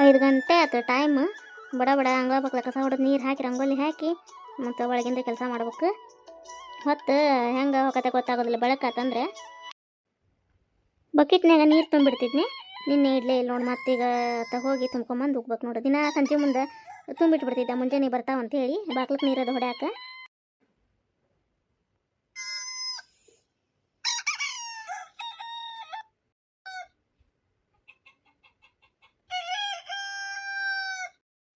ಐದು ಗಂಟೆ ಆಯ್ತು ಟೈಮ್ ಬಡ ಬಡ ಅಂಗಳ ಬಕ್ಲ ಕಸ ಹೊಡೆದು ನೀರು ಹಾಕಿ, ರಂಗೋಲಿ ಹಾಕಿ ಮತ್ತು ಒಳಗಿಂದ ಕೆಲಸ ಮಾಡ್ಬೇಕು. ಹೊತ್ತು ಹೆಂಗೆ ಹೋಗತ್ತೆ ಗೊತ್ತಾಗೋದಿಲ್ಲ. ಬೆಳಕಾತಂದ್ರೆ ಬಕೆಟ್ನಾಗ ನೀರು ತುಂಬಿಡ್ತಿದ್ನಿ. ನಿನ್ನೆ ಇಡ್ಲೇ ಇಲ್ಲ ನೋಡಿ ಈಗ ತ ಹೋಗಿ ತುಂಬ್ಕೊಂಬಂದು ಹೋಗ್ಬೇಕು ನೋಡಿ. ದಿನ ಸಂಜೆ ಮುಂದೆ ತುಂಬಿಟ್ಬಿಡ್ತಿದ್ದೆ. ಮುಂಜಾನೆ ಬರ್ತಾವ ಅಂತ ಹೇಳಿ ಬಾಕ್ಲಕ್ಕೆ ನೀರದು ಹೊಡ್ಯಾಕ.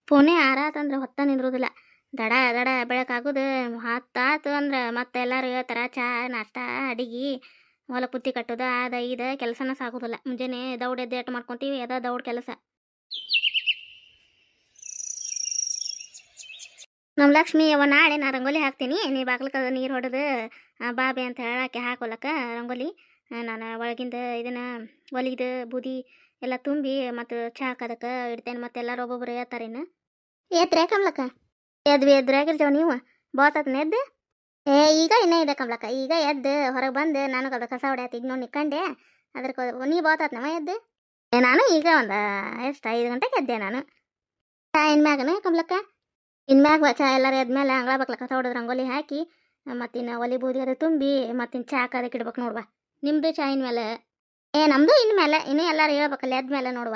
ಫೋನೇ ಆರಾತಂದ್ರೆ ಹೊತ್ತ ನಿಂದ್ರೋದಿಲ್ಲ. ದಡ ದಡ ಬೆಳಕಾಗೋದು ಹತ್ತಾತು ಅಂದ್ರೆ ಮತ್ತೆ ಎಲ್ಲರೂ ಹೇಳ್ತಾರ, ಚಾ, ನಾಷ್ಟ, ಅಡಿಗೆ, ಹೊಲ ಪುತ್ತಿ ಕಟ್ಟೋದು, ಅದ ಇದ ಕೆಲಸನ ಸಾಗೋದಿಲ್ಲ. ಮುಂಜಾನೆ ದೌಡ್ ಎದ್ದೆ ಎಟ್ಟು ಮಾಡ್ಕೊತೀವಿ, ಅದ ದೌಡ್ ಕೆಲಸ. ನಮ್ಮ ಲಕ್ಷ್ಮಿ ಅವ ನಾಳೆ ನಾ ರಂಗೋಲಿ ಹಾಕ್ತೀನಿ. ನೀ ಬಾಗ್ಲಕ್ಕ ನೀರು ಹೊಡೆದು ಬಾಬೆ ಅಂತ ಹೇಳಕ್ಕೆ ಹಾಕೊಲಕ್ಕ ರಂಗೋಲಿ. ನಾನು ಒಳಗಿಂದ ಇದನ್ನ ಒಲಿದು, ಬೂದಿ ಎಲ್ಲ ತುಂಬಿ ಮತ್ತು ಚಾ ಹಾಕೋದಕ್ಕೆ ಇಡ್ತೇನೆ ಮತ್ತೆ ಎಲ್ಲರೂ ಒಬ್ಬೊಬ್ರು ಹೇಳ್ತಾರೇನು ಎತ್ರೆ ಕಮಲಕ್ಕ. ಎದ್ವಿ, ಎದ್ರಾಗಿರ್ತಾವ ನೀವು. ಬಾತತ್ನ ಎದ್ದು ಏ, ಈಗ ಇನ್ನೇ ಇದೆ ಕಮಲಕ್ಕ. ಈಗ ಎದ್ದು, ಹೊರಗೆ ಬಂದು, ನಾನು ಅದು ಕಸ ಹೊಡ್ಯಾತಿದ್ ನೋಡಿ ನಿಕ್ಕಂಡೆ. ಅದಕ್ಕೆ ನೀ ಬಾತಾತ್ನವ ಎದ್ದು. ಏ, ನಾನು ಈಗ ಒಂದ ಎಷ್ಟು, ಐದು ಗಂಟೆಗೆ ಎದ್ದೆ ನಾನು. ಚಾ ಇನ್ಮ್ಯಾಗನ ಕಮಲಕ್ಕ? ಇನ್ಮ್ಯಾಗ ಚಾ ಎಲ್ಲರೂ ಎದ್ಮೇಲೆ ಅಂಗಳ ಬಕ್ಲ ಕಸ ಹೊಡೆದು ರಂಗೋಲಿ ಹಾಕಿ ಮತ್ತಿನ್ನು ಒಲಿ ಬೂದಿ ಅದು ತುಂಬಿ, ಮತ್ತಿನ್ ಚಾ ಅದಕ್ಕೆ ಇಡ್ಬೇಕು ನೋಡ್ವಾ ನಿಮ್ಮದು ಚಾ ಇನ್ಮೇಲೆ ಏ ನಮ್ಮದು ಇನ್ಮೇಲೆ ಇನ್ನೂ ಎಲ್ಲರೂ ಹೇಳ್ಬೇಕಲ್ಲ ಎದ್ಮೇಲೆ ನೋಡುವ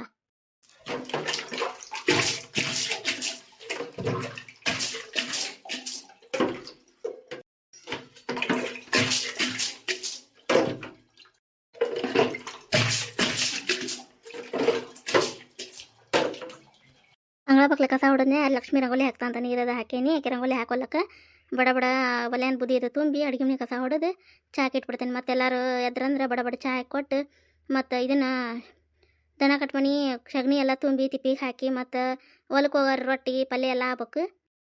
ಅಂಗಳ ಕಸ ಕಸ ಅಲ್ಲಿ ಲಕ್ಷ್ಮಿ ರಂಗೋಲಿ ಹಾಕ್ತಾ ಅಂತ ನೀರದ ಹಾಕೇನಿ, ಆಕೆ ರಂಗೋಲಿ ಹಾಕೊಲ್ಲಕ್ಕ ಬಡ ಬಡ ಒಲೆಯನ್ನು ಬುದಿ ಇದು ತುಂಬಿ ಅಡುಗೆ ಮನೆ ಕಸ ಹೊಡೆದು ಚಾಕ್ ಇಟ್ಬಿಡ್ತೇನೆ. ಮತ್ತೆಲ್ಲರೂ ಎದ್ರಂದ್ರೆ ಬಡ ಬಡ ಚಾ ಕೊಟ್ಟು, ಮತ್ತು ಇದನ್ನು ದನ ಕಟ್ಮನಿ ಸಗಣಿ ಎಲ್ಲ ತುಂಬಿ ತಿಪ್ಪಿಗೆ ಹಾಕಿ, ಮತ್ತು ಹೊಲಕ್ಕೆ ಹೋಗೋರು ರೊಟ್ಟಿ, ಪಲ್ಯ ಎಲ್ಲ ಆಗ್ಬೇಕು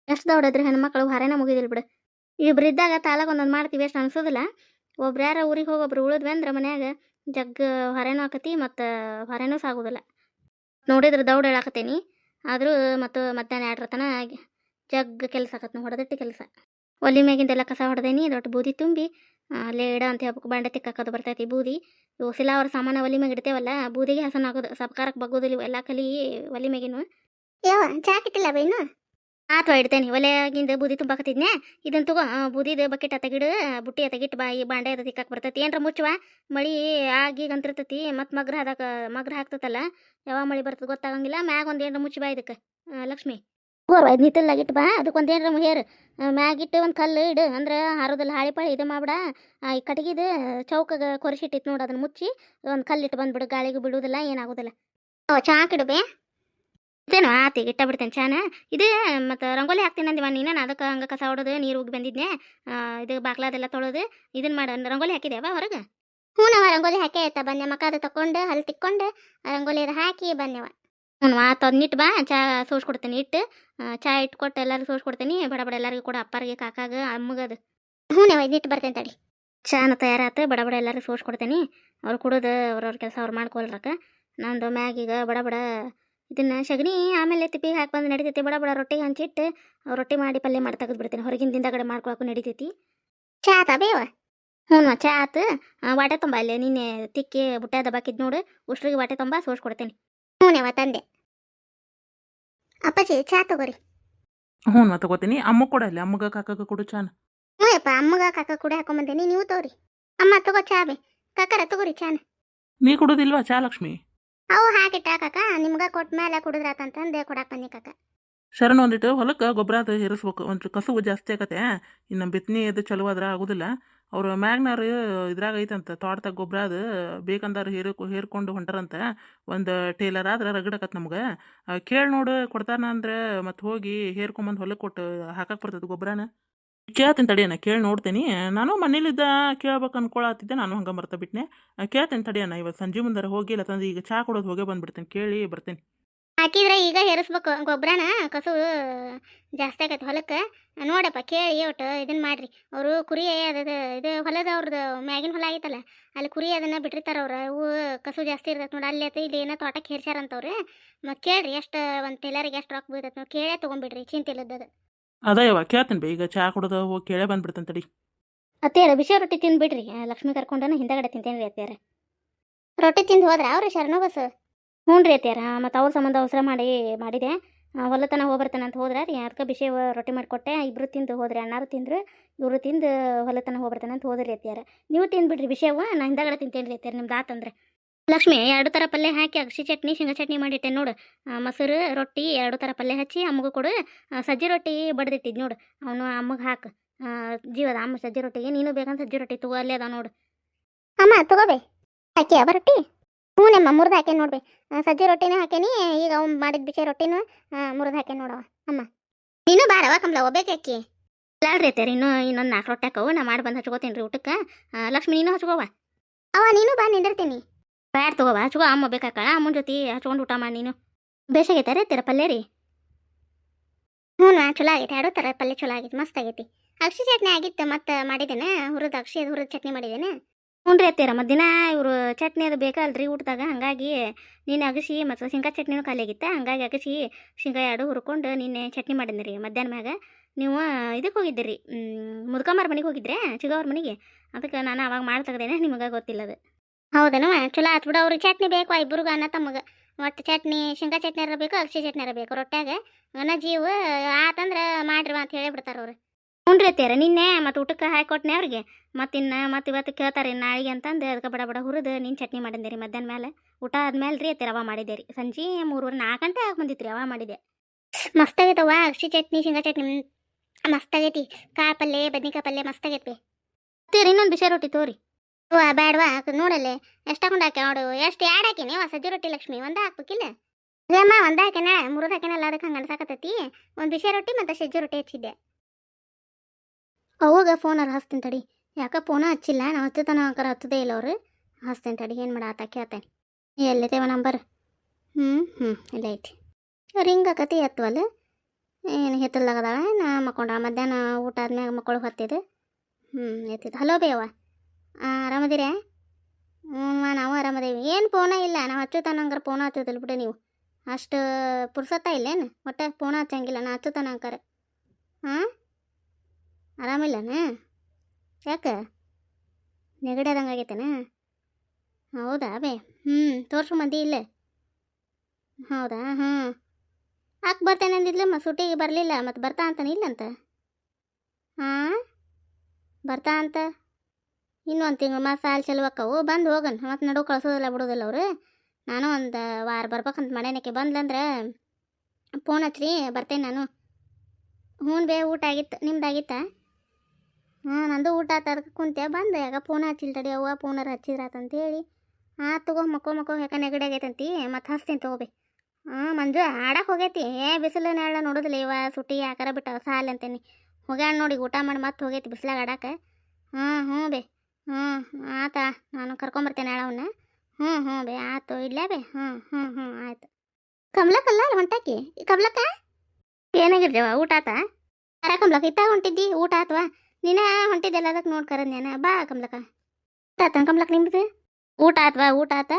ಎಷ್ಟು ದೌಡದ್ರಿ ಹೆಣ್ಮಕ್ಳು ಹರೇನ ಮುಗಿದಿಲ್ಲ ಬಿಡು. ಇಬ್ರು ಇದ್ದಾಗ ತಾಲಾಗ ಒಂದೊಂದು ಮಾಡ್ತೀವಿ, ಎಷ್ಟು ಅನ್ಸೋದಿಲ್ಲ. ಒಬ್ರು ಯಾರ ಊರಿಗೆ ಹೋಗೊಬ್ರು ಉಳಿದ್ವಿ ಅಂದ್ರೆ ಮನ್ಯಾಗ ಜಗ್ ಹೊರೆನೂ ಆಕತಿ, ಮತ್ತು ಹೊರೆನೂ ಸಾಗೋದಿಲ್ಲ. ನೋಡಿದ್ರೆ ದೌಡ್ ಹೇಳಾಕತ್ತೀನಿ. ಆದರೂ ಮತ್ತು ಮಧ್ಯಾಹ್ನ ಎರಡರ ತನ ಜಗ್ ಕೆಲಸ ಆಕತ್ ಹೊಡೆದಿಟ್ಟು ಕೆಲಸ. ಒಲಿ ಮ್ಯಾಗಿಂದೆಲ್ಲ ಕಸ ಹೊಡೆದೇನಿ, ದೊಡ್ಡ ಬೂದಿ ತುಂಬಿ ಲೇಡ ಅಂತ ಹೇಳ್ಬೇಕು, ಬಂಡೆ ತಿಕ್ಕಾಕೋದು ಬರ್ತೈತಿ ಬೂದಿ. ಇವು ಅವ್ರ ಸಾಮಾನ ಒಲಿ ಮ್ಯಾಗ ಇಡ್ತೇವಲ್ಲ, ಬೂದಿಗೆ ಹಸನ ಆಗೋದು ಸಬ್ಕಾರಕ್ಕೆ ಬಗ್ಗೋದಿಲ್ಲ ಎಲ್ಲ ಕಲಿ ಒಲಿ ಮ್ಯಾಗಿನ. ಯಾವ ಚಾ ಕಿಟ್ಟಿಲ್ಲ ಬೇನು ಆತ್ವ ಇಡ್ತೇನೆ. ಒಲೆಯಾಗಿಂದ ಬೂದಿ ತುಂಬಾಕತ್ತಿದ್ನೆ ಇದನ್ನ ತಗೋ ಬೂದಿದ ಬಕೆಟ್ ತೆಗಿಡು ಬುಟ್ಟಿ ತೆಗಿಟ್ಟು ಬಾ ಈ ಬಾಂಡೆ ಅದ ತಿಕ್ಕಾಕ್ ಬರ್ತೈತಿ. ಏನ್ರ ಮುಚ್ಚುವ? ಮಳಿ ಆಗಿ ಅಂತಿರ್ತೈತಿ ಮತ್ತು ಮಗ್ರ ಹಾದಾಕ ಮಗ್ರ ಹಾಕ್ತತಲ್ಲ, ಯಾವಾಗ ಮಳಿ ಬರ್ತದೆ ಗೊತ್ತಾಗಂಗಿಲ್ಲ. ಮ್ಯಾಗ ಒಂದು ಏನರ ಮುಚ್ಚಿ ಬಾ ಇದಕ್ಕೆ ಲಕ್ಷ್ಮಿ. ಗೋರ್ವ ಇದು ನಿತ್ತಲ್ಲಾಗಿಟ್ಟು ಬಾ ಅದಕ್ಕೆ ಒಂದು ಏನ್ರ ಮುಹೇರ್ ಮ್ಯಾಗಿಟ್ಟು ಒಂದು ಕಲ್ಲು ಇಡು, ಅಂದ್ರೆ ಹಾರೋದಲ್ಲ ಹಾಳಿ ಪಾಳಿ ಇದು ಮಾಡ್ಬಿಡ. ಈ ಕಟ್ಗಿದು ಚೌಕಗೆ ಕೊರಿಸಿಟ್ಟಿತ್ತು ನೋಡು ಅದನ್ನ ಮುಚ್ಚಿ, ಒಂದು ಕಲ್ಲಿಟ್ಟು ಬಂದ್ಬಿಡು. ಗಾಳಿಗೆ ಬಿಡುವುದಿಲ್ಲ ಏನಾಗೋದಿಲ್ಲ. ಚಾಕ್ ಚಾ ಇಡುಬೆ ಇದೇನು? ಆತಿ ಇಟ್ಟ ಬಿಡ್ತೇನೆ ಚಾನ? ಇದು ಮತ್ತು ರಂಗೋಲಿ ಹಾಕ್ತೀನಿ ಅಂದಿವ ನೀನು ನಾನು. ಅದಕ್ಕೆ ಹಂಗೆ ಕಸ ಹೊಡೋದು ನೀರು ಹೋಗಿ ಬಂದಿದ್ನೆ. ಆ, ಇದು ಬಾಗ್ಲಾದೆಲ್ಲ ತೊಳೆದು ಇದನ್ನ ಮಾಡ. ರಂಗೋಲಿ ಹಾಕಿದ್ಯಾವ ಹೊರಗೆ. ಹ್ಞೂ ನಾವು ರಂಗೋಲಿ ಹಾಕೇ ಆಯ್ತಾ. ಬಂದೆ ಮಕ್ಕ ಅದು ತಕೊಂಡು ಹಲ್ ತಿಕ್ಕೊಂಡು ರಂಗೋಲಿ ಅದು ಹಾಕಿ ಬಂದೆವ. ಹ್ಞೂ ನಿಟ್ ಬಾ. ಚಾ ಸೋಸ್ಕೊಡ್ತೀನಿ ಇಟ್ಟು ಚಾ ಚಾ ಇಟ್ಕೊಟ್ಟು ಎಲ್ಲರಿಗೂ ಸೋಸ್ಕೊಡ್ತೀನಿ. ಬಡ ಬಡ ಎಲ್ಲರಿಗೂ ಕೂಡ. ಅಪ್ಪರಿಗೆ ಕಾಕಾಗ ಅಮ್ಮಗದು. ಹ್ಞೂ ನಾವು ಇದನ್ನಿಟ್ಟು ಬರ್ತೇನೆ ತಡಿ. ಚಾನ ತಯಾರಾತು. ಬಡ ಬಡ ಎಲ್ಲರಿಗೂ ಸೋಸ್ಕೊಡ್ತೀನಿ. ಅವ್ರು ಕುಡಿದು ಅವ್ರವ್ರ ಕೆಲಸ ಅವ್ರು ಮಾಡ್ಕೊಳ್ರಕ್ಕ ನಂದು ಮ್ಯಾಗೀಗ ಬಡ ಬಡ ಇದನ್ನ ಸಗಣಿ ಆಮೇಲೆ ತಿಪ್ಪಿಗೆ ಹಾಕಿ ಬಂದು ನಡಿತೈತಿ. ಬಡ ಬಡ ರೊಟ್ಟಿಗೆ ಹಂಚಿಟ್ಟು ರೊಟ್ಟಿ ಮಾಡಿ ಪಲ್ಯ ಮಾಡಿ ತೆಗೆದು ಬಿಡ್ತೀನಿ. ಹೊರಗಿನ ದಿಂದಗಡೆ ಮಾಡ್ಕೊಳಕ್ಕೂ ನಡಿತೈತಿ. ಚಾ ಆತಾ ಬೇವ? ಹ್ಞೂ ಚಾ ಆತು. ವಾಟೆ ತುಂಬ ಅಲ್ಲಿ ನಿನ್ನೆ ತಿಕ್ಕಿ ಬುಟ್ಟ ದಬ್ಬಾಕಿದ್ ನೋಡು. ಉಷ್ಟ್ರಿಗೆ ವಾಟೆ ತುಂಬ ಸೋಸ್ಕೊಡ್ತೇನೆ ಹ್ಞೂ ತಂದೆ. ಅಪ್ಪಾಜಿ ಚಾ ತಗೋರಿ. ಹ್ಞೂ ತಗೋತೀನಿ. ಅಮ್ಮ ಕೂಡ ಅಲ್ಲಿ ಅಮ್ಮಗ ಕಾಕಾಗ ಕೊಡು ಚಾನ. ಹ್ಞೂ ಅಪ್ಪ ಅಮ್ಮಗ ಕಾಕ ಕೂಡ ಹಾಕೊಂಬಂದೇನಿ ನೀವು ತಗೋರಿ. ಅಮ್ಮ ತಗೋ ಚಾ ಬೇ. ಕಾಕರ ತಗೋರಿ ಚಾನ. ನೀ ಕೊಡೋದಿಲ್ವಾ ಚಾ ಲಕ್ಷ್ಮಿ? ಅವು ಹಾಕಿಟ್ಟ ಕಾಕ ನಿಮ್ಗೆ ಕೊಟ್ಟ ಮೇಲೆ ಕುಡಿದ್ರಾತಂತಂದು ಕೊಡಕ್ ಬನ್ನಿ ಕಾಕ ಶರಣ ಒಂದಿಟ್ಟು ಹೊಲಕ್ಕೆ ಗೊಬ್ಬರ ಅದು ಹೇರಿಸ್ಬೇಕು ಒಂದು ಕಸುವು ಜಾಸ್ತಿ ಆಗತ್ತೆ. ಇನ್ನು ಬಿತ್ತನೆ ಅದು ಚಲೋ ಆದ್ರೆ ಆಗೋದಿಲ್ಲ. ಅವರು ಮ್ಯಾಗ್ನವ್ರು ಇದ್ರಾಗ ಐತಂತ, ತೋಟದಾಗ ಗೊಬ್ಬರ ಅದು ಬೇಕಂದಾರ ಹೇರಿ, ಹೇರ್ಕೊಂಡು ಹೊಂಟರಂತ ಒಂದು ಟೇಲರ್ ಆದ್ರೆ ರಗಡಕತ್ ನಮ್ಗೆ. ಕೇಳಿ ನೋಡು ಕೊಡ್ತಾನ ಅಂದ್ರೆ ಮತ್ತೆ ಹೋಗಿ ಹೇರ್ಕೊಂಬಂದು ಹೊಲಕ್ಕೆ ಕೊಟ್ಟು ಹಾಕಕ್ಕೆ ಬರ್ತದೆ ಗೊಬ್ಬರನ ಕೇಳ್ತೀನಿ ತಡಿಯಣ್ಣ ಕೇಳಿ ನೋಡ್ತೀನಿ. ನಾನು ಮನೇಲಿದ್ದ ಕೇಳ್ಬೇಕು ಅನ್ಕೊಳತ್ತಿದ್ದೆ, ನಾನು ಹಂಗೆ ಮರ್ತ ಬಿಟ್ನೆ. ಕೇಳ್ತೀನಿ ತಡಿಯಣ್ಣ ಇವತ್ತು ಸಂಜೆ ಮುಂದಾರ ಹೋಗಿ, ಇಲ್ಲ ಈಗ ಚಾ ಕೊಡೋದು ಹೋಗೇ ಬಂದ್ಬಿಡ್ತೀನಿ, ಕೇಳಿ ಬರ್ತೀನಿ. ಹಾಕಿದ್ರೆ ಈಗ ಹೇರಿಸ್ಬೇಕು, ಗೊಬ್ಬರನ ಕಸು ಜಾಸ್ತಿ ಆಗೈತೆ ಹೊಲಕ್ಕೆ. ನೋಡಪ್ಪ, ಕೇಳಿ ಒಟ್ಟು ಇದನ್ನ ಮಾಡ್ರಿ. ಅವರು ಕುರಿ ಅದು ಇದು ಹೊಲದ ಅವ್ರದ್ದು ಮ್ಯಾಗಿನ ಹೊಲ ಐತಲ್ಲ ಅಲ್ಲಿ ಕುರಿ ಅದನ್ನ ಬಿಟ್ಟಿರ್ತಾರೆ ಅವ್ರು ಅವು ಕಸು ಜಾಸ್ತಿ ಇರ್ತೈತೆ ನೋಡಿ, ಅಲ್ಲಿ ಐತೆ ಇಲ್ಲಿ ಏನೋ ತೋಟಕ್ಕೆ ಹೇರ್ಸ್ಯಾರಂತವ್ರು. ಮತ್ತೆ ಕೇಳ್ರಿ, ಎಷ್ಟು ಒಂದು ಟೇಲರಿಗೆ ಎಷ್ಟು ರೊಕ್ಕ ಬೀಳ್ತೈತೆ ನೋಡಿ, ಕೇಳೇ ತೊಗೊಂಬಿಡ್ರಿ ಚಿಂತೆ ಇಲ್ಲದದು ಅದ ಯಾವ ಕೇಳ್ತೀನಿ ಈಗ ಚಾ ಕುಡ್ದು ಹೋಗಿ ಕೇಳೇ ಬಂದ್ಬಿಡ್ತೇನೆ ತಡಿ. ಅತ್ತೇರ ಬಿಸಿ ರೊಟ್ಟಿ ತಿನ್ಬಿಡ್ರಿ. ಲಕ್ಷ್ಮಿ ಕರ್ಕೊಂಡನ ಹಿಂದಗಡೆ ರೀ ಅತ್ತೇರ ರೊಟ್ಟಿ ತಿಂದು ಹೋದ್ರ ಅವ್ರಿ ಶರಣು ಬಸ್ ಹ್ಞೂ ರೀ ಅತ್ಯಾರ ಮತ್ತು ಅವ್ರ ಸಂಬಂಧ ಅವಸರ ಮಾಡಿ, ಮಾಡಿದೆ. ಹೊಲತನ ಹೋಗ್ಬರ್ತಾನೆ ಅಂತ ಹೋದ್ರೆ ರೀ ಅದಕ್ಕೆ ಬಿಸಿ ರೊಟ್ಟಿ ಮಾಡಿಕೊಟ್ಟೆ. ಇಬ್ಬರು ತಿಂದು ಹೋದ್ರೆ, ಅಣ್ಣಾರು ತಿಂದ್ರು. ಇವರು ತಿಂದು ಹೊಲತನ ಹೋಗ್ಬರ್ತಾನೆ ಅಂತ ಹೋದ್ರಿ ಅತ್ಯಾರ ನೀವು ತಿಂದ್ಬಿಡ್ರಿ ಬಿಸಿಯವ ನಾ ಹಿಂದಗಡೆ ರೀ ಅತ್ಯಾರ ನಿಮ್ದು ಆತಂದ್ರೆ. ಲಕ್ಷ್ಮಿ ಎರಡು ಥರ ಪಲ್ಯ ಹಾಕಿ ಅಗಸಿ ಚಟ್ನಿ ಶೇಂಗಾ ಚಟ್ನಿ ಮಾಡಿಟ್ಟೆ ನೋಡು. ಮೊಸರು ರೊಟ್ಟಿ ಎರಡು ಥರ ಪಲ್ಯ ಹಚ್ಚಿ ಅಮ್ಮಗೂ ಕೊಡು. ಸಜ್ಜೆ ರೊಟ್ಟಿ ಬಡ್ದಿಟ್ಟಿದ್ದು ನೋಡು. ಅವನು ಅಮ್ಮಗೆ ಹಾಕು. ಜೀವದ ಅಮ್ಮ ಸಜ್ಜಿ ರೊಟ್ಟಿಗೆ ನೀನು ಬೇಕಂತ ಸಜ್ಜಿ ರೊಟ್ಟಿ ತಗೋ ಅಲ್ಲೇ ಅದ ನೋಡು. ಅಮ್ಮ ತಗೋಬೇ ಹಾಕಿ ಅವ ರೊಟ್ಟಿ? ಹ್ಞೂ ನಮ್ಮ ಮುರಿದು ಹಾಕೆ ನೋಡ್ಬಿ ಸಜ್ಜೆ ರೊಟ್ಟಿನೇ ಹಾಕೇನಿ ಈಗ ಅವ್ನು ಮಾಡಿದ ಬಿಸಿ ರೊಟ್ಟಿನೂ ಮುರಿದು ಹಾಕೆ ನೋಡವ ಅಮ್ಮ. ನೀನು ಬಾರವ ಕಮ್ಲ ಒಬ್ಬೇಕೆ ಅಕ್ಕಿ ಇಲ್ಲಾಡ್ರಿ ಅತ್ಯಾರ ಇನ್ನೂ ಇನ್ನೊಂದು ನಾಲ್ಕು ರೊಟ್ಟಿ ಹಾಕವು ನಾ ಮಾಡಿ ಬಂದು ಹಚ್ಕೋತೀನಿ ರೀ ಊಟಕ್ಕೆ ಲಕ್ಷ್ಮಿ ನೀನು ಹಚ್ಕೋವ? ಅವ ನೀನು ಬಾ ನಿಂದಿರ್ತೀನಿ. ಬ್ಯಾಡ್ ತಗೋವ? ಹಚ್ಕೋ ಅಮ್ಮ ಬೇಕಾಕಳ? ಅಮ್ಮನ ಜೊತೆ ಹಚ್ಕೊಂಡು ಊಟ ಮಾಡಿ ನೀನು. ಬೇಸಾಗೈತ ರೀ ತೀರ ಪಲ್ಯ ರೀ ಹ್ಞೂ ನಾ ಚಲೋ ಆಗೈತೆ. ಎರಡು ಥರ ಪಲ್ಯ ಚಲೋ ಆಗೈತೆ ಮಸ್ತ್ ಆಗೈತಿ. ಅಕ್ಷಿ ಚಟ್ನಿ ಆಗಿತ್ತು ಮತ್ತೆ ಮಾಡಿದ್ದೇನೆ? ಹುರಿದ ಅಕ್ಷಿ ಅದು ಹುರಿದ ಚಟ್ನಿ ಮಾಡಿದ್ದೇನೆ? ಹ್ಞೂ ರೀ ಅತ್ತೀರ ದಿನ ಇವರು ಚಟ್ನಿ ಅದು ಬೇಕಲ್ರಿ ಊಟದಾಗ. ಹಂಗಾಗಿ ನೀನು ಅಗಸಿ ಮತ್ತು ಶೇಂಗಾ ಚಟ್ನಿನೂ ಖಾಲಿ ಆಗಿತ್ತು? ಹಂಗಾಗಿ ಅಗಸಿ ಶೇಂಗಾ ಎರಡು ಹುರ್ಕೊಂಡು ನಿನ್ನೆ ಚಟ್ನಿ ಮಾಡಿದ್ನಿ ರೀ ಮಧ್ಯಾಹ್ನ ಮ್ಯಾಗ. ನೀವು ಇದಕ್ಕೆ ಹೋಗಿದ್ದೀರಿ ಮುದುಕಮ್ಮರ ಮನೆಗೆ ಹೋಗಿದ್ರೆ? ಚಿಗವ್ರ ಮನೆಗೆ? ಅದಕ್ಕೆ ನಾನು ಅವಾಗ ಮಾಡಿ ನಿಮಗೆ ಗೊತ್ತಿಲ್ಲ ಅದು ಹೌದನು? ಚಲೋ ಆತ್ ಬಿಡು. ಅವ್ರಿಗೆ ಚಟ್ನಿ ಬೇಕು ಇಬ್ಬರಿಗೂ ಅನ್ನ ತಮಗೆ ಒಟ್ಟು ಚಟ್ನಿ ಶೇಂಗಾ ಚಟ್ನಿ ಬೇಕು ಅಕ್ಷಿ ಚಟ್ನಿ ಬೇಕು ರೊಟ್ಯಾಗ. ಅನ್ನ ಜೀವ ಆತಂದ್ರೆ ಮಾಡ್ರಿ ಅಂತ ಹೇಳಿ ಬಿಡ್ತಾರೆ ಅವ್ರು. ಹ್ಞೂ ಅತ್ತೀರ ನಿನ್ನೆ ಮತ್ತು ಊಟಕ್ಕೆ ಹಾಕೊಟ್ನೆ ಅವ್ರಿಗೆ. ಮತ್ತಿನ್ನು ಮತ್ತೆ ಇವತ್ತು ಕೇಳ್ತಾರೆ ನಾಳೆಗೆ ಅಂತಂದು ಅದಕ್ಕೆ ಬಡ ಬಡ ಹುರಿದು ನೀನು ಚಟ್ನಿ ಮಾಡಿದ್ದೆ ರೀ ಮಧ್ಯಾಹ್ನ ಮೇಲೆ ಊಟ ಆದ್ಮೇಲೆ ರೀ ಅತ್ತಿ ರವಾ ಮಾಡಿದ್ದೆ ರೀ. ಸಂಜೆ ಮೂರುವರೆ ನಾಲ್ಕು ಗಂಟೆ ಆಗಿ ಬಂದಿತ್ತು ರೀ ರವಾ ಮಾಡಿದೆ ಮಸ್ತ್ ಅಕ್ಷಿ ಚಟ್ನಿ ಶೇಂಗಾ ಚಟ್ನಿ. ಮಸ್ತಾಗೈತಿ ಮಸ್ತ್ ಆಗೈತಿ. ಕಾಯಿ ಪಲ್ಯ ಬದ್ನಿಕಾಯಿ ಪಲ್ಯ ಮಸ್ತ್ ಆಗೈತಿ ತೀರಿ ಇನ್ನೊಂದು ಬಿಸಿ ರೊಟ್ಟಿ ತೋರಿ. ವಾ ಬೇಡವಾ ನೋಡಲ್ಲೇ. ಎಷ್ಟು ಹಾಕೊಂಡು ಹಾಕಿ ನೋಡು. ಎಷ್ಟು ಎರಡು ಹಾಕಿನಿ ಸಜ್ಜಿ ರೊಟ್ಟಿ ಲಕ್ಷ್ಮಿ? ಒಂದೇ ಹಾಕ್ಬೇಕಿಲ್ಲ? ಅಮ್ಮ ಒಂದು ಹಾಕ್ಯಾನ ಮುರಿದು ಹಾಕಿನಲ್ಲ ಅದಕ್ಕೆ ಹಂಗೆ ಅನ್ಸಾಕತ್ತೈತಿ ಒಂದು ಬಿಸಿ ರೊಟ್ಟಿ ಮತ್ತು ಸಜ್ಜಿ ರೊಟ್ಟಿ ಹಚ್ಚಿದ್ದೆ ಅವಾಗ ಫೋನರ್ ಹಚ್ತೀನಿ ತಡಿ. ಯಾಕೆ ಫೋನ ಹಚ್ಚಿಲ್ಲ? ನಾವು ಹಚ್ಚುತ್ತಾನ ಅಂಕರ ಹಚ್ಚದೇ ಇಲ್ಲ ಅವ್ರು. ಹಚ್ತೀನಿ ತಡಿ, ಏನು ಮಾಡಾತ ಕೇಳ್ತೇನೆ ಎಲ್ಲಿದ್ದೇವ ನಂಬರ್ ಹ್ಞೂ ಹ್ಞೂ ಇಲ್ಲ ಐತಿ. ರಿಂಗ್ ಹಾಕತಿ ಎತ್ತವಲ್ಲ ಏನು ಹೆತ್ತಲ್ದಾಗದಾಳ ನಾ ಮಕ್ಕೊಂಡ ಮಧ್ಯಾಹ್ನ ಊಟ ಆದ್ಮ್ಯಾಗ ಮಕ್ಕಳು ಹತ್ತಿದೆ ಹ್ಞೂ ಎತ್ತಿದ್ದು ಹಲೋ ಬೇವ. ಆರಾಮದಿರೇ? ಹ್ಞೂ ನಾವು ಆರಾಮದೇವಿ. ಏನು ಪೋನ ಇಲ್ಲ. ನಾವು ಹಚ್ಚುತ್ತಾನಂಗಾರೆ ಪೋನ ಹಚ್ಚೋದಿಲ್ಲ ಬಿಡು ನೀವು. ಅಷ್ಟು ಪುರ್ಸತ್ತ ಇಲ್ಲೇನು? ಒಟ್ಟೆ ಪೋನ ಹಚ್ಚಂಗಿಲ್ಲ. ನಾ ಹಚ್ಚುತ್ತಾನ ಹಂಗಾರೆ ಹಾಂ? ಆರಾಮಿಲ್ಲನಾ? ಯಾಕೆ? ನೆಗಡಿ ಆದಂಗೆ ಆಗೈತೇನ? ಹೌದಾ ಬೇ? ಹ್ಞೂ ತೋರ್ಸು ಮಂದಿ ಇಲ್ಲೇ. ಹೌದಾ? ಹ್ಞೂ ಯಾಕೆ ಬರ್ತೇನೆ ಅಂದಿದ್ಲಮ್ಮ ಸುಟಿಗೆ ಬರಲಿಲ್ಲ. ಮತ್ತು ಬರ್ತಾ ಅಂತಾನೆ ಇಲ್ಲಂತ? ಹಾಂ? ಬರ್ತಾ ಅಂತ? ಇನ್ನೊಂದು ತಿಂಗಳು ಮಾಸ ಸಾಲ ಚೆಲುವಕ್ಕವು ಬಂದು ಹೋಗನ್. ಮತ್ತು ನಡು ಕಳ್ಸೋದಿಲ್ಲ ಬಿಡೋದಿಲ್ಲ ಅವರು. ನಾನು ಒಂದು ವಾರ ಬರ್ಬೇಕಂತ ಮಾಡ್ಯಾನಕ್ಕೆ ಬಂದ್ಲಂದ್ರೆ ಫೋನ್ ಹಚ್ಚಿರಿ ಬರ್ತೇನೆ ನಾನು. ಹ್ಞೂ ಬೇ, ಊಟ ಆಗಿತ್ತು. ನಿಮ್ದು ಆಗಿತ್ತಾ? ಹಾಂ, ನಂದು ಊಟ ಆತ. ಅದಕ್ಕೆ ಕುಂತೆ. ಬಂದು. ಯಾಕ ಫೋನ್ ಹಚ್ಚಿಲ್ಲ ತಡಿ ಅವ್ವ. ಫೋನರ್ ಹೇಳಿ. ಹಾಂ ತಗೋ, ಮಕ್ಕೋ ಮಕ್ಕೋ, ಯಾಕೆ ನೆಗಡಿ ಆಗೈತಂತಿ? ಮತ್ತು ಹಚ್ತೀನಿ ತಗೋಬಿ ಹಾಂ ಮಂಜು ಆಡಕ್ಕೆ ಹೋಗೈತಿ. ಏ ಬಿಸಿಲು ನೆರಳ ನೋಡೋದಿಲ್ಲ ಇವ. ಸುಟಿ ಯಾಕಾರ ಬಿಟ್ಟ ಸಾಲ ಅಂತೇನಿ. ಹೋಗ್ಯಾಳ ನೋಡಿ. ಊಟ ಮಾಡಿ ಮತ್ತೆ ಹೋಗೈತಿ ಬಿಸಿಲಾಗ ಆಡಕ್ಕೆ ಹಾಂ, ಹ್ಞೂ ಬೇ. ಹ್ಞೂ ಆತ ನಾನು ಕರ್ಕೊಂಬರ್ತೇನೆ ಅವನ್ನ ಹ್ಞೂ ಹ್ಞೂ ಬೇ ಆತು ಇಲ್ಲೇ ಬೇ ಹ್ಞೂ ಹ್ಞೂ ಹ್ಞೂ ಆಯ್ತು ಕಮಲಕ್ಕಲ್ಲ ಹೊಂಟಾಕಿ ಕಮಲಕ್ಕ ಏನಾಗಿರ್ಜವ ಊಟ ಆತ ಅರ ಕಮಲಕ್ಕ ಹೊಂಟಿದ್ದಿ ಊಟ ಆತ್ವಾ ನೀನೇ ಹೊಂಟಿದ್ದೆಲ್ಲ ಅದಕ್ಕೆ ನೋಡಿ ಕರದ್ ನಾನು ಬಾ ಕಮಲಕ್ಕ ಊಟ ಆತ ಕಮಲಕ್ಕ ನಿಮ್ದು ಊಟ ಆತ್ವಾ ಊಟ ಆತ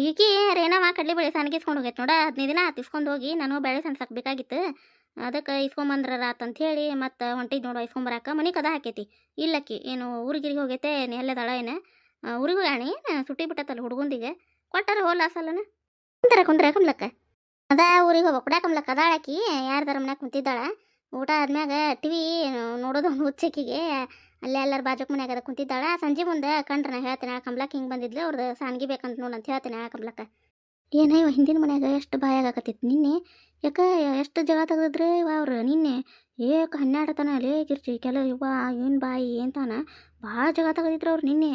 ಈಕಿ ರೇನವ ಕಡ್ಲಿ ಬೆಳೆ ಸಣ್ಣಗಿಸ್ಕೊಂಡು ಹೋಗೈತೆ ನೋಡ ಹದಿನೈದು ದಿನ ತಿಸ್ಕೊಂಡು ಹೋಗಿ ನಾನು ಬೆಳೆ ಸಣ್ಸಕ್ಕೆ ಬೇಕಾಗಿತ್ತು ಅದಕ್ಕೆ ಇಸ್ಕೊಂಬಂದ್ರ ಅಂತ ಹೇಳಿ ಮತ್ತೆ ಹೊಂಟಿದ್ದು ನೋಡು ಇಸ್ಕೊಂಬರಾಕ ಮನೆ ಕದ ಹಾಕೈತಿ. ಇಲ್ಲಕ್ಕಿ, ಏನು ಊರಿಗಿರಿಗೆ ಹೋಗೈತೆ ಎಲ್ಲದಾಳ ಏನು? ಊರಿಗೆ ಹೋಗ್ಯಾಣಿ ಸುಟ್ಟಿ ಬಿಟ್ಟತ್ತಲ್ಲ ಹುಡುಗಂದಿಗೆ? ಕೊಟ್ಟಾರ ಹೋಲ ಅಸಲನ ಕುಂತರ ಕುಂದ್ರ ಕಮ್ಲಕ್ಕ ಅದ ಊರಿಗೆ ಹೋಗ್ಬೇಕು ಕುಡ ಕಮ್ಲಕ್ಕ ಅದಾಳಾಕಿ ಯಾರ್ದಾರ ಮನ್ಯಾಗ ಕುಂತಿದ್ದಾಳ. ಊಟ ಆದ್ಮ್ಯಾಗ ಟಿವಿ ನೋಡೋದು ಒಂದು ಹುಚ್ಚಕ್ಕಿಗೆ. ಅಲ್ಲೇ ಎಲ್ಲರ ಬಾಜುಕ್ ಮನ್ಯಾಗ ಅದ ಕುಂತಿದ್ದಾಳ. ಸಂಜೆ ಮುಂದೆ ಕಂಡ್ರೆ ನಾ ಹೇಳ್ತೀನಿ ಕಮ್ಲಕ್ಕ ಹಿಂಗೆ ಬಂದಿದ್ಲು ಅವ್ರದ್ದು ಸಾನ್ಗಿ ಬೇಕಂತ ನೋಡು ಅಂತ ಹೇಳ್ತೇನೆ ಕಮ್ಲಕ್ಕ ಏನ ಇವ ಹಿಂದಿನ ಮನ್ಯಾಗ ಎಷ್ಟು ಬಾಯಾಗಕತ್ತಿತ್ತು ನಿನ್ನೆ? ಯಾಕ ಎಷ್ಟು ಜಗಳ ತೆಗೆದ್ರೆ ಅವ್ರು ನಿನ್ನೆ? ಏಕ ಹನ್ನೆರಡು ತನ ಲೇ ಗಿರ್ಜಿ ಕೆಲ ಇವ ಏನು ಬಾಯಿ ಏನ್ತಾನ ಭಾಳ ಜಗಳ ತೆಗೆದಿದ್ರು ಅವ್ರು ನಿನ್ನೆ.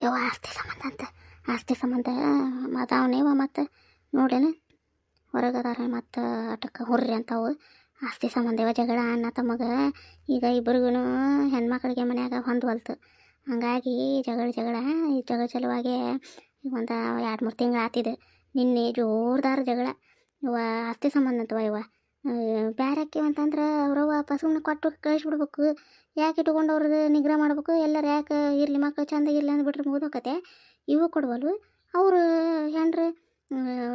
ಯವ ಆಸ್ತಿ ಸಂಬಂಧ ಅಂತ, ಆಸ್ತಿ ಸಂಬಂಧ ಮತ್ತು ಅವನೇವ ಮತ್ತು ನೋಡೇನ ಹೊರಗದಾರ ಮತ್ತು ಆಟಕ್ಕೆ ಹುರ್ರಿ ಅಂತಾವು. ಆಸ್ತಿ ಸಂಬಂಧ ಇವ ಜಗಳ ಅನ್ನ ತಮ್ಮಗ. ಈಗ ಇಬ್ಬರಿಗೂ ಹೆಣ್ಮಕ್ಳಿಗೆ ಮನ್ಯಾಗ ಹೊಂದ್ವಲ್ತು ಹಂಗಾಗಿ ಜಗಳ ಜಗಳ, ಈ ಜಗಳ ಸಲುವಾಗಿ ಈಗ ಒಂದು ಎರಡು ಮೂರು ತಿಂಗಳು ಆತಿದೆ. ನಿನ್ನೆ ಜೋರ್ದಾರ ಜಗಳ. ಇವ ಆಸ್ತಿ ಸಂಬಂಧ ಅಂತವ ಇವ ಬ್ಯಾರಕ್ಕೆ ಅಂತಂದ್ರೆ ಅವ್ರವ್ವ ಪಸುಮ್ನ ಕೊಟ್ಟು ಕಳಿಸ್ಬಿಡ್ಬೇಕು. ಯಾಕೆ ಇಟ್ಕೊಂಡು ಅವ್ರದ್ದು ನಿಗ್ರಹ ಮಾಡ್ಬೇಕು? ಎಲ್ಲರೂ ಯಾಕೆ ಇರಲಿ ಮಕ್ಕಳು ಚಂದಾಗಿರಲಿ ಅಂದ್ಬಿಟ್ರೆ ಮುಗಿದೋಕತೆ ಇವು ಕೊಡ್ವಲ್ವು. ಅವರು ಹೆಂಡ್ರು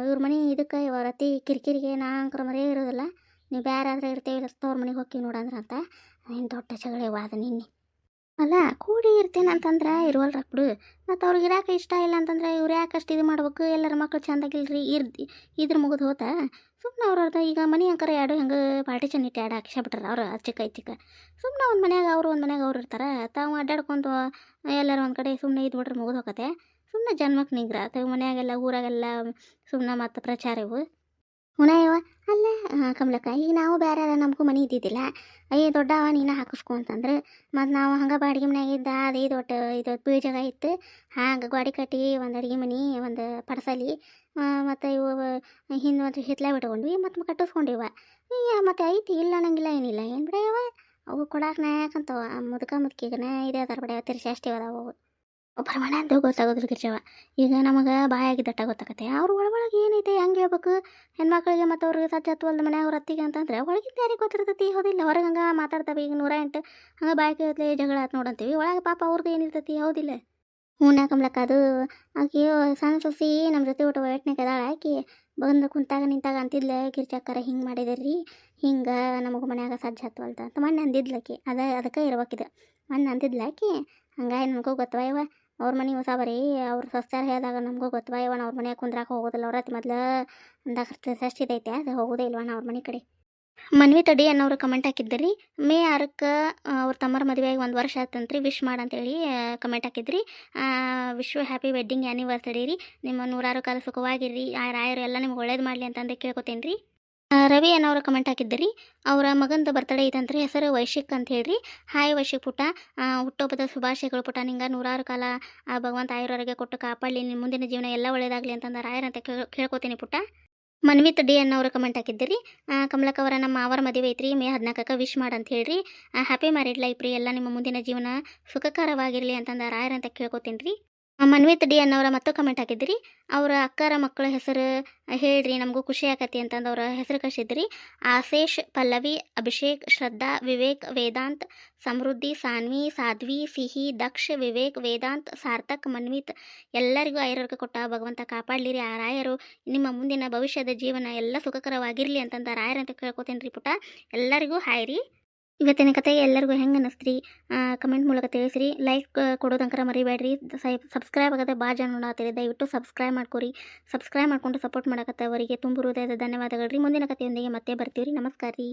ಇವ್ರ ಮನೆ ಇದಕ್ಕೆ ಇವ ರತಿ ಕಿರಿಕಿರಿಗೆ ನಾ ಅಂಕರ ಮರೇ ಇರೋದಿಲ್ಲ. ನೀವು ಬೇರೆ ಆದರೆ ಇರ್ತೇವೆ ತವ್ರ ಮನೆಗೆ ಹೋಗ್ತೀವಿ ನೋಡಂದ್ರೆ ಅಂತ. ಏನು ದೊಡ್ಡ ಜಗಳ ಇವ ಅದು ನಿನ್ನೆ. ಅಲ್ಲ, ಕೂಡಿ ಇರ್ತೇನೆ ಅಂತಂದ್ರೆ ಇರುವಲ್ರ ಬಿಡು ಮತ್ತು ಅವ್ರಿಗೆ ಇರಾಕ ಇಷ್ಟ ಇಲ್ಲ ಅಂತಂದ್ರೆ ಇವ್ರು ಯಾಕೆ ಅಷ್ಟು ಇದು ಮಾಡ್ಬೇಕು? ಎಲ್ಲರ ಮಕ್ಳು ಚಂದಾಗಿಲ್ರಿ, ಇರ್ದು, ಇದ್ರ ಮುಗಿದು ಹೋತ. ಸುಮ್ಮನೆ ಅವ್ರ ಅರ್ಧ ಈಗ ಮನೆ ಅಂಕರ ಎರಡು ಹೆಂಗೆ ಪಾರ್ಟಿಷನ್ ಇಟ್ಟು ಎರಡು ಹಾಕಿಸ್ಬಿಟ್ರ ಅವ್ರು ಚಿಕ್ಕ ಐಚಿಕ ಸುಮ್ಮನೆ ಒಂದು ಮನ್ಯಾಗ ಅವರು, ಒಂದು ಮನ್ಯಾಗ ಅವ್ರು ಇರ್ತಾರೆ. ತಾವು ಅಡ್ಡಾಡ್ಕೊಂಡು ಎಲ್ಲರೂ ಒಂದು ಕಡೆ ಸುಮ್ಮನೆ ಇದು ಬಿಟ್ರೆ ಮುಗಿದು ಹೋಗತ್ತೆ ಸುಮ್ಮನೆ ಜನ್ಮಕ್ಕೆ ನಿಗ್ರ. ತಾವು ಮನ್ಯಾಗೆಲ್ಲ, ಊರಾಗೆಲ್ಲ ಸುಮ್ಮನೆ ಮತ್ತು ಪ್ರಚಾರ ಇವು. ಹುನಾಯವ ಅಲ್ಲ ಕಮಲಕ್ಕ, ಈಗ ನಾವು ಬೇರೆ ನಮಗೂ ಮನೆ ಇದ್ದಿದ್ದಿಲ್ಲ. ಅಯ್ಯ ದೊಡ್ಡವ ನೀನು ಹಾಕಿಸ್ಕೊ ಅಂತಂದ್ರೆ. ಮತ್ತು ನಾವು ಹಂಗೆ ಬಾಡಿಗೆ ಮನ್ಯಾಗ ಇದ್ದ, ಅದು ದೊಡ್ಡ ಇದು ಬೀಳ್ ಜಾಗ ಇತ್ತು. ಹಾಗೆ ಗಾಡಿ ಕಟ್ಟಿ ಒಂದು ಅಡುಗೆ ಮನೆ, ಒಂದು ಪಡಸಲಿ. ಮತ್ತು ಇವು, ಹಿಂದೆ ಒಂದು ಹಿತ್ಲ ಬಿಟ್ಕೊಂಡ್ವಿ ಮತ್ತು ಕಟ್ಟಿಸ್ಕೊಂಡಿವ. ಮತ್ತು ಐತಿ, ಇಲ್ಲ ಅನ್ನಂಗಿಲ್ಲ, ಏನಿಲ್ಲ. ಏನು ಬಿಡಯವ ಅವು ಕೊಡಾಕ ನಾ ಯಾಕಂತವ ಮುದುಕ ಮುದುಕಿಗನ ಇದೇ ಅದಾರ ಬಿಡ ತಿರ್ಸಿ ಅಷ್ಟೇ ಅದಾವ ಅವು. ಮನೆ ಅಂತ ಗೊತ್ತಾಗೋದ್ರಿ ಗಿರ್ಜವ. ಈಗ ನಮಗೆ ಬಾಯಾಗಿದ್ದಟ್ಟ ಗೊತ್ತಾಗತ್ತೆ. ಅವ್ರ ಒಳಗೊಳಗೆ ಏನೈತೆ ಹೆಂಗೆ ಹೇಳ್ಬೇಕು? ಹೆಣ್ಮಕ್ಳಿಗೆ ಮತ್ತು ಅವ್ರಿಗೆ ಸಜ್ಜ ಹತ್ತುವಲ್ದ ಮನೆ ಅವ್ರ ಅತ್ತಿಗೆ ಅಂತಂದ್ರೆ ಒಳಗಿಂದ ಯಾರಿಗೆ ಗೊತ್ತಿರ್ತೈತಿ? ಹೌದಿಲ್ಲ, ಹೊರಗೆ ಹಂಗೆ ಮಾತಾಡ್ತಾವೆ. ಈಗ ನೂರ ಎಂಟು ಹಂಗೆ ಬಾಯಿ ಹೊತ್ಲೆ ಜಗಳ ಆತ ನೋಡಂತೀವಿ. ಒಳಗೆ ಪಾಪ ಅವ್ರದ್ದು ಏನಿರ್ತೈತಿ? ಹೌದಿಲ್ಲ. ಹೂನ ಕಮ್ಲಕ್ಕ ಅದು? ಆಕಿ ಸಣ್ಣ ಸೊಸಿ ನಮ್ಮ ಜೊತೆ ಊಟ ವಯಟ್ನಾಗ ಕದಾಳ ಆಕಿ ಬಂದು ಕುಂತಾಗ ನಿಂತಾಗ ಅಂತಿದ್ಲೆ ಗಿರ್ಜಾಕರ ಹಿಂಗೆ ಮಾಡಿದಿರಿ. ಹಿಂಗೆ ನಮಗೆ ಮನ್ಯಾಗ ಸಜ್ಜ ಹತ್ತುವಲ್ತ ಅಂತ ಮೊನ್ನೆ ಅಂದಿದ್ಲಕಿ ಅದ, ಅದಕ್ಕೆ ಇರ್ಬೇಕಿದೆ ಮೊನ್ನೆ ಅಂದಿದ್ಲಾಕಿ ಹಂಗಾಗಿ ನನಗೂ ಗೊತ್ತವ ಇವ. ಅವ್ರ ಮನೆ ಹೊಸ ಬರೀ ಅವ್ರ ಸಸ್ತಾರ ಹೇಳಿದಾಗ ನಮಗೂ ಗೊತ್ತವ ಇವನ್ ಅವ್ರ ಮನೆಯಾಗ ಕುಂದ್ರಾಕ ಹೋಗೋದಿಲ್ಲ ಅವ್ರ ಅತಿ ಮೊದ್ಲು ಅಂದಾಗ ಸಷ್ಟಿದೈತೆ ಅದು ಹೋಗೋದೇ ಇಲ್ವಾ ಅವ್ರ ಮನೆ ಕಡೆ. ಮನ್ವಿ ತಡಿ ಅನ್ನೋರು ಕಮೆಂಟ್ ಹಾಕಿದ್ರಿ. ಮೇ ಆರಕ್ಕೆ ಅವ್ರ ತಮ್ಮರ ಮದುವೆಯಾಗಿ ಒಂದು ವರ್ಷ ಆಯ್ತಂತ್ರಿ ವಿಶ್ ಮಾಡಂತೇಳಿ ಕಮೆಂಟ್ ಹಾಕಿದ್ರಿ. ವಿಶ್ವ ಹ್ಯಾಪಿ ವೆಡ್ಡಿಂಗ್ ಆ್ಯನಿವರ್ಸರಿ ರೀ. ನಿಮ್ಮ ನೂರಾರು ಕಾಲ ಸುಖವಾಗಿರ್ರಿ. ಆ, ರಾಯರು ಎಲ್ಲ ನಿಮ್ಗೆ ಒಳ್ಳೇದು ಮಾಡಲಿ ಅಂತಂದು ಕೇಳ್ಕೊತೇನೆ ರೀ ರವಿ ಅನ್ನೋರು ಕಮೆಂಟ್ ಹಾಕಿದ್ದೀರಿ. ಅವರ ಮಗಂದು ಬರ್ತಡೇ ಐತಂತ್ರಿ ಹೆಸರು ವೈಶಿಕ್ ಅಂತ ಹೇಳ್ರಿ. ಹಾಯ್ ವೈಶಿಕ್ ಪುಟ ಆ, ಹುಟ್ಟುಹಬ್ಬದ ಶುಭಾಶಯಗಳು ಪುಟ ನಿಂಗೆ ನೂರಾರು ಕಾಲ ಆ ಭಗವಂತ ಆಯುರ್ವರೆಗೆ ಕೊಟ್ಟು ಕಾಪಾಡಲಿ. ನಿಮ್ಮ ಮುಂದಿನ ಜೀವನ ಎಲ್ಲ ಒಳ್ಳೇದಾಗಲಿ ಅಂತಂದ ರಾಯರಂತ ಅಂತ ಕೇಳ್ಕೊತೀನಿ ಪುಟ ಮನ್ವಿತ್ ಡಿ ಅನ್ನೋರು ಕಮೆಂಟ್ ಹಾಕಿದ್ದೀರಿ. ಕಮಲಕ್ಕ ಅವರ ನಮ್ಮ ಅವರ ಮದುವೆ ಐತ್ರಿ. ಮೇ ಹದಿನಾಲ್ಕಕ್ಕೆ ವಿಶ್ ಮಾಡಂತ ಹೇಳ್ರಿ. ಹ್ಯಾಪಿ ಮ್ಯಾರಿಡ್ ಲೈಫ್ ರೀ. ಎಲ್ಲ ನಿಮ್ಮ ಮುಂದಿನ ಜೀವನ ಸುಖಕರವಾಗಿರಲಿ ಅಂತಂದ ರಾಯರಂತ ಕೇಳ್ಕೊತೀನಿ ರೀ ಮನ್ವಿತ್ ಡಿ ಅನ್ನೋರ ಮತ್ತೆ ಕಮೆಂಟ್ ಹಾಕಿದ್ರಿ. ಅವರ ಅಕ್ಕರ ಮಕ್ಕಳ ಹೆಸರು ಹೇಳ್ರಿ, ನಮಗೂ ಖುಷಿ ಆಕತಿ ಅಂತಂದು ಅವರ ಹೆಸರು ಕಳಿಸಿದ್ರಿ. ಆಶೇಷ್ ಪಲ್ಲವಿ, ಅಭಿಷೇಕ್, ಶ್ರದ್ಧಾ, ವಿವೇಕ್, ವೇದಾಂತ್, ಸಮೃದ್ಧಿ, ಸಾನ್ವಿ, ಸಾಧ್ವಿ, ಸಿಹಿ, ದಕ್ಷ, ವಿವೇಕ್, ವೇದಾಂತ್, ಸಾರ್ಥಕ್, ಮನ್ವಿತ್, ಎಲ್ಲರಿಗೂ ಐರೋರ್ಗ ಕೊಟ್ಟ ಭಗವಂತ ಕಾಪಾಡಲಿರಿ. ಆ ರಾಯರು ನಿಮ್ಮ ಮುಂದಿನ ಭವಿಷ್ಯದ ಜೀವನ ಎಲ್ಲ ಸುಖಕರವಾಗಿರಲಿ ಅಂತಂದ ರಾಯರಂತ ಕೇಳ್ಕೊತೀನಿ ರೀ ಪುಟ ಎಲ್ಲರಿಗೂ ಹಾಯ್ ರೀ. ಇವತ್ತಿನ ಕತೆ ಎಲ್ಲರಿಗೂ ಹೆಂಗೆ ಅನ್ನಿಸ್ತ್ರಿ? ಕಮೆಂಟ್ ಮೂಲಕ ತಿಳಿಸ್ರಿ. ಲೈಕ್ ಕೊಡೋದಂಕರ ಮರಿಬೇಡ್ರಿ. ಸಬ್ಸ್ಕ್ರೈಬ್ ಆಗದೆ ಭಾಳ ಜನ ನೋಡತ್ತೀರಿ ದಯವಿಟ್ಟು ಸಬ್ಸ್ಕ್ರೈಬ್ ಮಾಡ್ಕೊರಿ. ಸಬ್ಸ್ಕ್ರೈಬ್ ಮಾಡ್ಕೊಂಡು ಸಪೋರ್ಟ್ ಮಾಡಕತ್ತವರಿಗೆ ತುಂಬ ಹೃದಯದ ಧನ್ಯವಾದಗಳು ರೀ ಮುಂದಿನ ಕಥೆಯೊಂದಿಗೆ ಮತ್ತೆ ಬರ್ತೀವಿ ರೀ ನಮಸ್ಕಾರ ರೀ